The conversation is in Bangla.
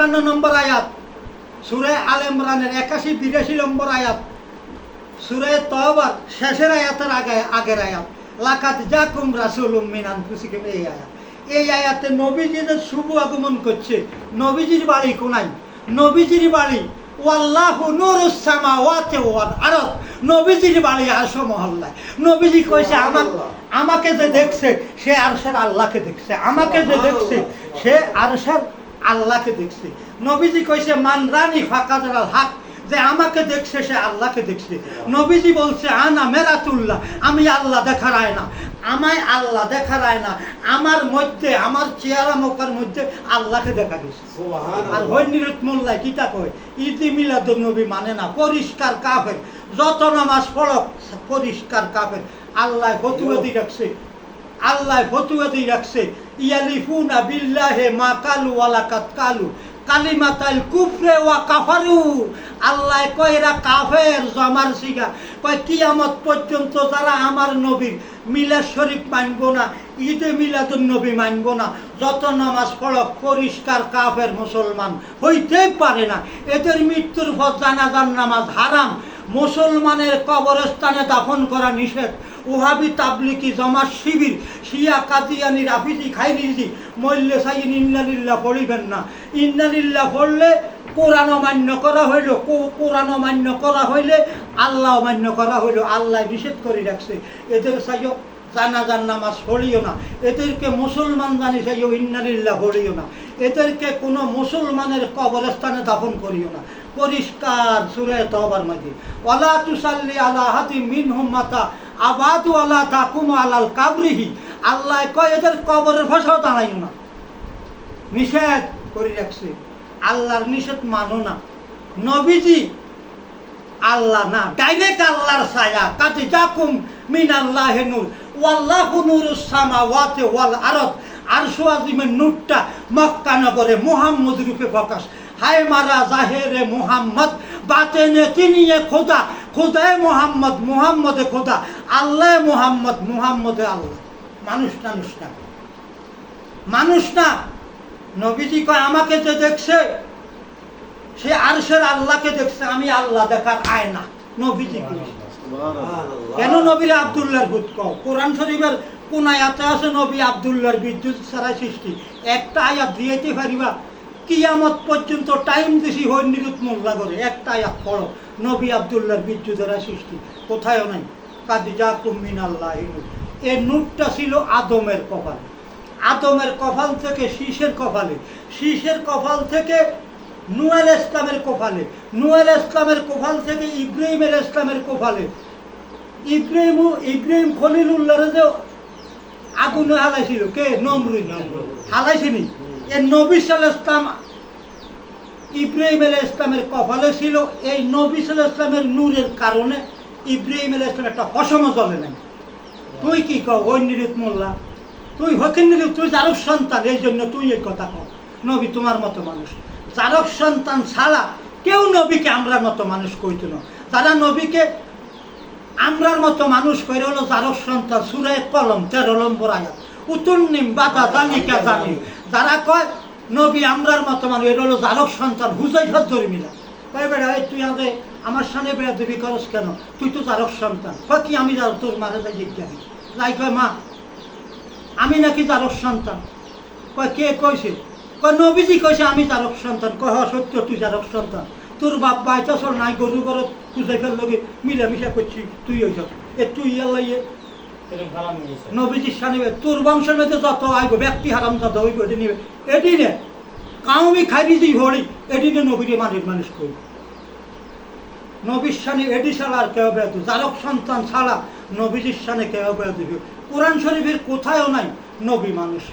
আটান্ন নম্বর আয়াত। সুরে আল ইমরানের একাশি বিরাশি নম্বর আয়াত। সুরে তহবার শেষের আয়াতের আগে আগের আয়াত। লাকাত জাকুম রাসুলুম মিনান ফুসিকুম এই আয়াত। এই আয়াতে নবীজিদের শুভ আগমন করছে। নবীজির বাড়ি কোনাই নবীজির বাড়ি ওয়াল্লাহু নূরুস সামাওয়াতি ওয়াল আরদ। নবীজির বাড়ি আরশ মহল্লায়। নবীজি কইছে আমার আমাকে যে দেখছে সে আরশের আল্লাহকে দেখছে। আমাকে যে দেখছে সে আরশের আল্লাহকে দেখছে। নবীজি কইছে মান রানী ফাকাদাল হাক। যে আমাকে দেখছে সে আল্লাহকে দেখছে। নবীজি বলছে আনা মেরাতুল্লাহ আমি আল্লাহ দেখার না আমায় আল্লাহ দেখার না আমার মধ্যে আমার চেহারা মোকার মধ্যে আল্লাহকে দেখা গেছে আর হৈনিরুত মোল্লাই কিতা কয়? ইদি মিলাদুল নবী মানে না পরিষ্কার কাফের। যত নামাজ পড়ক পরিষ্কার কাফের। আল্লাহ দিয়ে রাখছে। আল্লাহ ফতুয়া দিয়ে রাখছে, ইয়ালিফুনা বিল্লাহে মা কালু ওয়ালাকাত কালু, কালিমাতাল কুফরে ওয়া কাফারু। আল্লাহ কয়, এরা কাফের, জমার শিগা কয়, কিয়ামত পর্যন্ত যারা আমার নবীর মিলাদ শরীফ মানবো না, ঈদে মিলাদুন নবী মানবো না, যত নামাজ পড়ক, পরিষ্কার কাফের মুসলমান হইতেই পারে না। এদের মৃত্যুর পর জানাজার নামাজ হারাম, মুসলমানের কবরস্থানে দাফন করা নিষেধ। ওহাবি তাবলিকি জমা শিবির। শিয়া কাদিয়ানি রাফিজি খাইরিজি মল্লে সাইন ইন্নালিল্লাহ পড়িবেন না। ইন্নালিল্লাহ পড়লে কোরআন মান্য করা হইল। কোরআন মান্য করা হইলে আল্লাহ অমান্য করা হইল। আল্লাহ নিষেধ করে রাখছে। এদের সাইও জানাজার নামাজ পড়িও না। এদেরকে মুসলমান জানি সাইও ইন্নালিল্লাহ পড়িও না। এদেরকে কোনো মুসলমানের কবরস্থানে দাফন করিও না। পরিষ্কার সুরে তবার মাঝে ওলা তুসাল্লি আলা হাতি মিনহুম মাতা, আবাদু আলা তাকুম আলাল কাবরিহি। আল্লাহ কয়, এদের কবরের ভাষাও দাঁড়াইও না নিষেধ করে রাখছে। আল্লাহর নিষেধ মানো না। নবীজি, আল্লাহ না, ডাইরেক্ট আল্লাহর ছায়া, কাজে জাকুম মিন আল্লাহ নূর। ওয়াল্লাহু নূরুস সামাওয়াতি ওয়াল আরদ। আরশু আজিমের নূরটা মক্কা নগরে মুহাম্মদ রূপে প্রকাশ। হায় মারা জাহেরে মুহাম্মদ বাতেনে তিনিয়ে খোদা খোদায় মুহাম্মদ মুহাম্মদে খোদা আল্লাহ মুহাম্মদ মুহাম্মদে আল্লাহ। মানুষ টানুষ না। মানুষ না। নবীজি কয় আমাকে যে দেখছে সে আরশের আল্লাহকে দেখছে আমি আল্লাহ দেখার আয়না। নবীজি কেন নবীর আবদুল্লাহর ভূত কও? কোরআন শরীফের কোন আয়াতে আছে নবী আবদুল্লাহর বিদ্যুৎ ছাড়া সৃষ্টি। একটা আয়াত দিয়েতে পারিবা। কিয়ামত পর্যন্ত টাইম দিছি হই নিরুত মোল্লা করে একটা আয়াত পড়ো, নবী আবদুল্লাহর বিদ্যুতেরা সৃষ্টি। কোথায়ও নাই। কাদি যা কুমিন আল্লাহ এই নূরটা ছিল আদমের কপাল। আদমের কপাল থেকে শীষের কপালে। শীষের কপাল থেকে নুয়াল ইসলামের কপালে। নুয়াল ইসলামের কপাল থেকে ইব্রাহিমের ইসলামের কপালে। ইব্রাহিম ইব্রাহিম খলিলুল্লাহরে যে আগুনে হালাইছিল। কে? নমরুদ। হালাইছিনি ইসলাম ইব্রাহিম ইসলামের কপালে ছিল। এই ইসলামের নূরের কারণে ইব্রাহিম ইসলাম একটা জ্বলে নাই। তুই কি ওই নিরুত মোল্লা? তুই হকিন নিরুত তুই জারক সন্তান, এই জন্য তুই এই কথা নবী তোমার মতো মানুষ। জারক সন্তান ছাড়া কেউ নবীকে আমরার মতো মানুষ কইতো না। তারা নবীকে আমরার মতো মানুষ কইরে হলো জারক সন্তান, সুরে কলম তেরো নম্বর আয়াত। উতুন্নিম বাদা জানিকা জানি যারা কয়, নবী, আমরার মতো মানুষ, এটা হলো জারক সন্তান হুজাই ধরি মিলা। কয় বেড়া এই তুই আগে আমার সামনে বেড়া দেবী করস কেন? তুই তো জারক সন্তান। কয়, কি, আমি যার তোর মারে যাই জিজ্ঞাসি যাই কয়, মা, আমি নাকি জারক সন্তান। কয়, কে কইছে? কয়, নবীজি কইছে, আমি জারক সন্তান। কয় হ সত্য, তুই জারক সন্তান। তোর বাপ বাইচাসর নাই, গরু ঘরত পূজাই ফেল লগে মিলামিশা করছি, তুই হইছ এ, তুই ইয়ে নবীজির সামনে তোর বংশের মধ্যে যত আইব, ব্যক্তি হারাম যত হইব, এটি নিবে। এটি নে কাউমি খাইরি দি হরি এটি নে নবীরে মানুষ মানুষ করি নবীর সানে এটি ছাড়া আর কেউ বেদ জারক সন্তান বেদ কোরআন শরীফের কোথায়ও নাই নবী মানুষ।